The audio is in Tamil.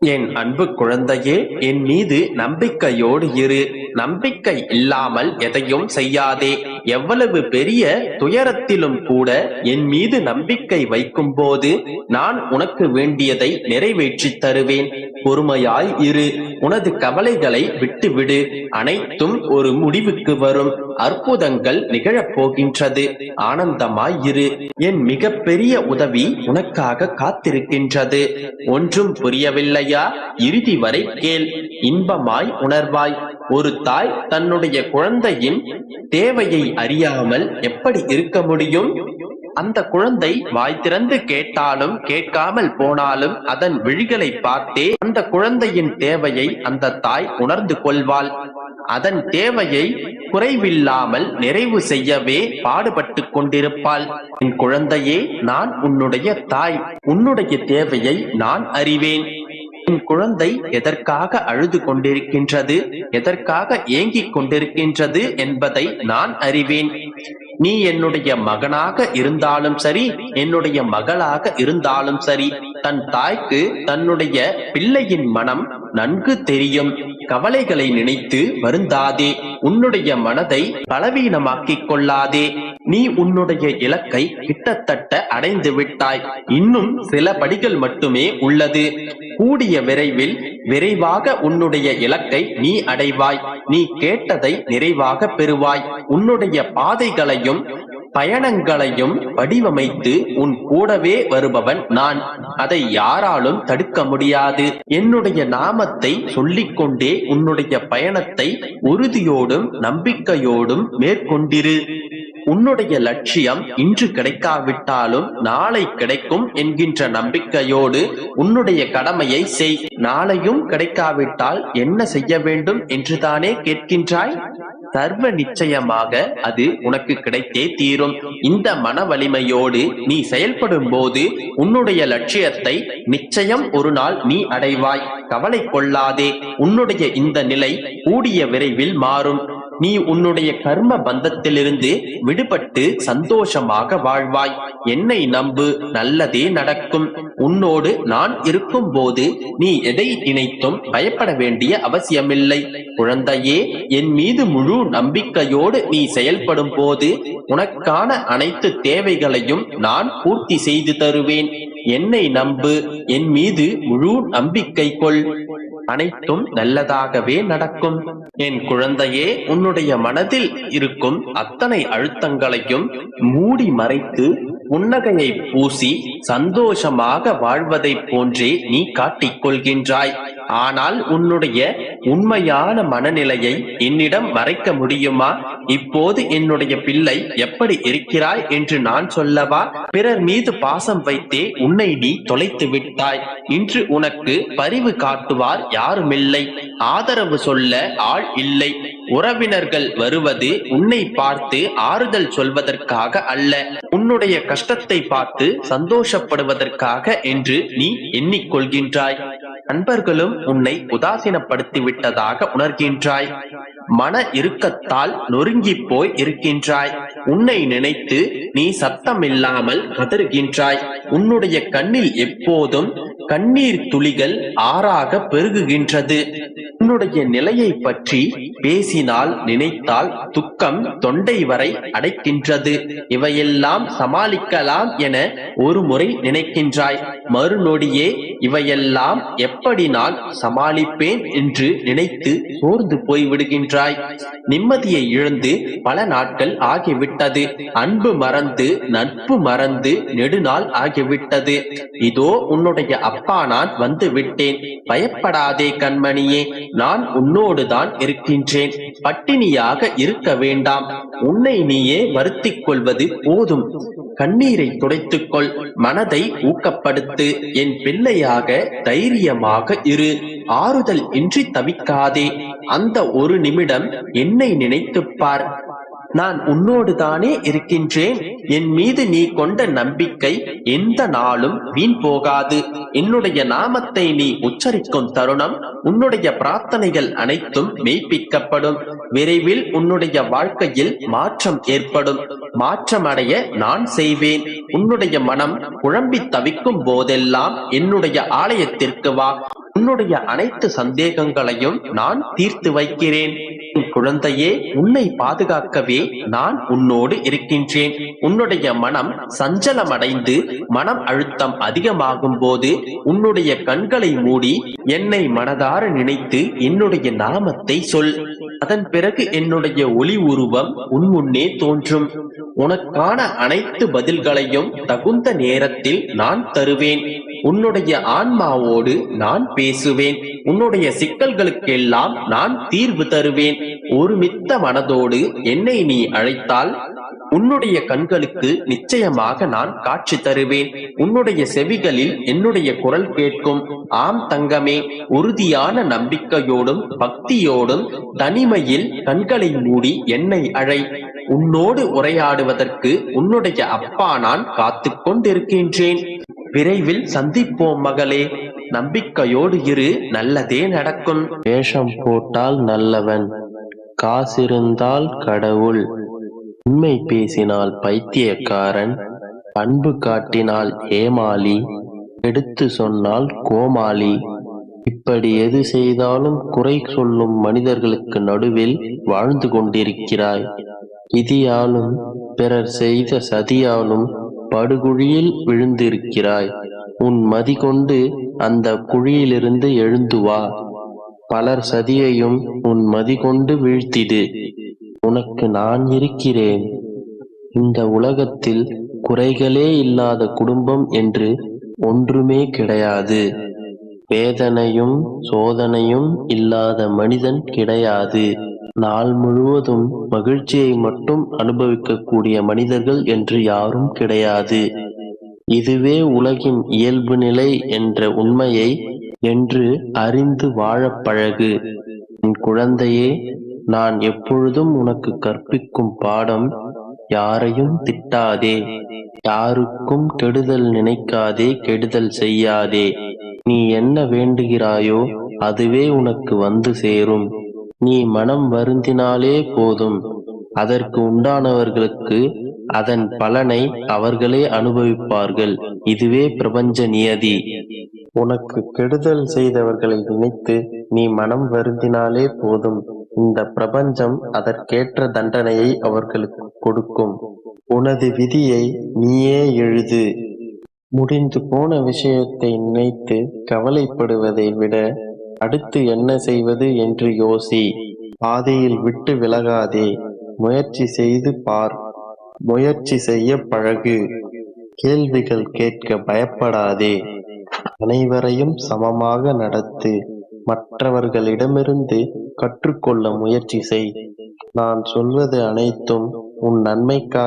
என் அன்பு குழந்தையே என் மீது நம்பிக்கையோடு இரு. நம்பிக்கை இல்லாமல் எதையும் செய்யாதே. எவ்வளவு பெரிய துயரத்திலும் கூட என் மீது நம்பிக்கை வைக்கும் போது நான் உனக்கு வேண்டியதை நிறைவேற்றி தருவேன். பொறுமையாய் இரு. உனது கவலைகளை விட்டுவிடு. அனைத்தும் ஒரு முடிவுக்கு வரும். அற்புதங்கள் நிகழப் போகின்றது. ஆனந்தமாய் இரு என் மிகப்பெரிய உதவி உனக்காக காத்திருக்கின்றது. ஒன்றும் புரியவில்லையா? இறுதி வரை கேள். இன்பமாய் உணர்வாய். ஒரு தாய் தன்னுடைய குழந்தையின் தேவையை அறியாமல் எப்படி இருக்க முடியும்? அந்த குழந்தை வாய் திறந்து கேட்டாலும் கேட்காமல் போனாலும் அதன் விழிகளை பார்த்தே அந்த குழந்தையின் தேவையை அந்த தாய் உணர்ந்து கொள்வாள். அதன் தேவையை குறைவில்லாமல் நிறைவு செய்யவே பாடுபட்டு கொண்டிருப்பாள். என் குழந்தையே நான் உன்னுடைய தாய். உன்னுடைய தேவையை நான் அறிவேன். என் குழந்தை எதற்காக அழுது கொண்டிருக்கின்றது? எதற்காக ஏங்கிக் கொண்டிருக்கின்றது என்பதை நான் அறிவேன். நீ என்னுடைய மகனாக இருந்தாலும் சரி என்னுடைய மகளாக இருந்தாலும் சரி தன் தாய்க்கு தன்னுடைய பிள்ளையின் மனம் நன்கு தெரியும். கவலைகளை நினைத்து வருந்தாதே உன்னுடைய மனதை பலவீனமாக்கிக் கொள்ளாதே. நீ உன்னுடைய இலக்கை கிட்டத்தட்ட அடைந்து விட்டாய். இன்னும் சில படிகள் மட்டுமே உள்ளது. கூடிய விரைவில் விரைவாக உன்னுடைய இலக்கை நீ அடைவாய். நீ கேட்டதை நிறைவாக பெறுவாய். உன்னுடைய பாதைகளையும் பயணங்களையும் வடிவமைத்து உன் கூடவே வருபவன் நான். அதை யாராலும் தடுக்க முடியாது. என்னுடைய நாமத்தை சொல்லிக்கொண்டே உன்னுடைய பயணத்தை உறுதியோடும் நம்பிக்கையோடும் மேற்கொண்டிரு. உன்னுடைய லட்சியம் இன்று கிடைக்காவிட்டாலும் நாளை கிடைக்கும் என்கின்ற நம்பிக்கையோடு உன்னுடைய கடமையை செய். நாளையும் கிடைக்காவிட்டால் என்ன செய்ய வேண்டும் என்றுதானே கேட்கின்றாய்? சர்வ நிச்சயமாக அது உனக்கு கிடைத்தே தீரும். இந்த மன வலிமையோடு நீ செயல்படும் போது உன்னுடைய லட்சியத்தை நிச்சயம் ஒரு நாள் நீ அடைவாய். கவலை கொள்ளாதே. உன்னுடைய இந்த நிலை கூடிய விரைவில் மாறும். நீ உன்னுடைய கர்ம பந்தத்திலிருந்து விடுபட்டு சந்தோஷமாக வாழ்வாய். என்னை நம்பு நல்லதே நடக்கும். உன்னோடு நான் இருக்கும் போது நீ எதை நினைத்தும் பயப்பட வேண்டிய அவசியமில்லை. குழந்தையே என் மீது முழு நம்பிக்கையோடு நீ செயல்படும் போது உனக்கான அனைத்து தேவைகளையும் நான் பூர்த்தி செய்து தருவேன். என்னை நம்பு என் மீது முழு நம்பிக்கை கொள். அனைத்தும் நல்லதாகவே நடக்கும். என் குழந்தையே உன்னுடைய மனதில் இருக்கும் அத்தனை அழுத்தங்களையும் மூடி மறைத்து புன்னகையை பூசி சந்தோஷமாக வாழ்வதைப் போன்றே நீ காட்டிக் கொள்கின்றாய். ஆனால் உன்னுடைய உண்மையான மனநிலையை என்னிடம் மறைக்க முடியுமா? இப்போது என்னுடைய பிள்ளை எப்படி இருக்கிறாய் என்று நான் சொல்லவா? பிறர் மீது பாசம் வைத்தே உன்னை நீ தொலைத்து விட்டாய். இன்று உனக்கு பரிவு காட்டுவார் யாருமில்லை. ஆதரவு சொல்ல ஆள் இல்லை. உறவினர்கள் வருவது உன்னை பார்த்து ஆறுதல் சொல்வதற்காக அல்ல. உன்னுடைய கஷ்டத்தை பார்த்து சந்தோஷப்படுவதற்காக என்று நீ எண்ணிக்கொள்கின்றாய். நண்பர்களும் உன்னை உதாசீனப்படுத்தி விட்டதாக உணர்கின்றாய். மன இறுக்கத்தால் நொறுங்கி போய் இருக்கின்றாய். உன்னை நினைத்து நீ சத்தமில்லாமல் கதறுகின்றாய். உன்னுடைய கண்ணில் எப்போதும் கண்ணீர் துளிகள் ஆறாக பெருகுகின்றது. உன்னுடைய நிலையை பற்றி பேசினால் நினைத்தால் துக்கம் தொண்டை வரை அடைக்கின்றது. இவையெல்லாம் சமாளிக்கலாம் என ஒரு முறை நினைக்கின்றாய். மறுநொடியே இவையெல்லாம் எப்படி நான் சமாளிப்பேன் என்று நினைத்து சோர்ந்து போய்விடுகின்றாய். நிம்மதியை இழந்து பல நாட்கள் ஆகிவிட்டது. அன்பு மறந்து நட்பு மறந்து நெடுநாள் ஆகிவிட்டது. இதோ உன்னுடைய அப்பா நான் வந்து விட்டேன் பயப்படாதே கண்மணியே நான் உன்னோடுதான் இருக்கின்றேன். பட்டினியாக இருக்க வேண்டாம். உன்னை நீயே வருத்திக் கொள்வது போதும். கண்ணீரை துடைத்துக்கொள். மனதை ஊக்கப்படுத்து. என் பிள்ளையாக தைரியமாக இரு. ஆறுதல் இன்றி தவிக்காதே. அந்த ஒரு நிமிடம் என்னை நினைத்துப்பார். நான் உன்னோடு தானே இருக்கின்றேன். என் மீது நீ கொண்ட நம்பிக்கை எந்த நாளும் வீண் போகாது. என்னுடைய நாமத்தை நீ உச்சரிக்கும் தருணம் உன்னுடைய பிரார்த்தனைகள் அனைத்தும் மெய்ப்பிக்கப்படும். விரைவில் உன்னுடைய வாழ்க்கையில் மாற்றம் ஏற்படும். மாற்றம் அடைய நான் செய்வேன். உன்னுடைய மனம் குழம்பி தவிக்கும் போதெல்லாம் என்னுடைய ஆலயத்திற்கு வா. உன்னுடைய அனைத்து சந்தேகங்களையும் நான் தீர்த்து வைக்கிறேன். குழந்தையே உன்னை பாதுகாக்கவே நான் உன்னோடு இருக்கின்றேன். உன்னுடைய மனம் சஞ்சலமடைந்து மனம் அழுத்தம் அதிகமாகும் போது உன்னுடைய கண்களை மூடி என்னை மனதார நினைத்து என்னுடைய நாமத்தை சொல். அதன் பிறகு என்னுடைய ஒளி உருவம் உன் முன்னே தோன்றும். உனக்கான அனைத்து பதில்களையும் தகுந்த நேரத்தில் நான் தருவேன். உன்னுடைய ஆன்மாவோடு நான் பேசுவேன். உன்னுடைய சிக்கல்களுக்கெல்லாம் நான் தீர்வு தருவேன். ஒருமித்த மனதோடு என்னை நீ அழைத்தால் உன்னுடைய கண்களுக்கு நிச்சயமாக நான் காட்சி தருவேன். உன்னுடைய செவிகளில் என்னுடைய குரல் கேட்கும். ஆம் தங்கமே உறுதியான நம்பிக்கையோடும் பக்தியோடும் தனிமையில் கண்களை மூடி என்னை அழை. உன்னோடு உரையாடுவதற்கு உன்னுடைய அப்பா நான் காத்து கொண்டிருக்கின்றேன் விரைவில் சந்திப்போம் மகளே. நம்பிக்கையோடு இரு நல்லதே நடக்கும். வேஷம் போட்டால் நல்லவன் காசிருந்தால் கடவுள். உண்மை பேசினால் பைத்தியக்காரன் அன்பு காட்டினால் ஏமாளி எடுத்து சொன்னால் கோமாளி. இப்படி எது செய்தாலும் குறை சொல்லும் மனிதர்களுக்கு நடுவில் வாழ்ந்து கொண்டிருக்கிறாய். இதியாலும் பிறர் செய்த சதியாலும் படுகுழியில் விழுந்திருக்கிறாய். உன் மதி கொண்டு அந்த குழியிலிருந்து எழுந்து வா. பலர் சதியையும் உன் மதி கொண்டு வீழ்த்திடு. உனக்கு நான் இருக்கிறேன். இந்த உலகத்தில் குறைகளே இல்லாத குடும்பம் என்று ஒன்றுமே கிடையாது. வேதனையும் சோதனையும் இல்லாத மனிதன் கிடையாது. நாள் முழுவதும் மகிழ்ச்சியை மட்டும் அனுபவிக்கக்கூடிய மனிதர்கள் என்று யாரும் கிடையாது. இதுவே உலகின் இயல்பு நிலை என்ற உண்மையை என்று அறிந்து வாழ பழகு. என் குழந்தையே நான் எப்பொழுதும் உனக்கு கற்பிக்கும் பாடம் யாரையும் திட்டாதே. யாருக்கும் கெடுதல் நினைக்காதே கெடுதல் செய்யாதே. நீ என்ன வேண்டுகிறாயோ அதுவே உனக்கு வந்து சேரும். நீ மனம் வருந்தினாலே போதும். அதற்கு உண்டானவர்களுக்கு அதன் பலனை அவர்களே அனுபவிப்பார்கள். இதுவே பிரபஞ்ச நியதி. உனக்கு கெடுதல் செய்தவர்களை நினைத்து நீ மனம் வருந்தினாலே போதும். இந்த பிரபஞ்சம் அதற்கேற்ற தண்டனையை அவர்களுக்கு கொடுக்கும். உனது விதியை நீயே எழுது. முடிந்து போன விஷயத்தை நினைத்து கவலைப்படுவதை விட அடுத்து என்ன செய்வது என்று யோசி. பாதையில் விட்டு விலகாதே. முயற்சி செய்து பார். முயற்சி செய்ய பழகு. கேள்விகள் கேட்க பயப்படாதே. அனைவரையும் சமமாக நடத்து. மற்றவர்களிடமிருந்து கற்றுக்கொள்ள முயற்சி செய். நான் சொல்வது அனைத்தும் உன் நன்மைக்காக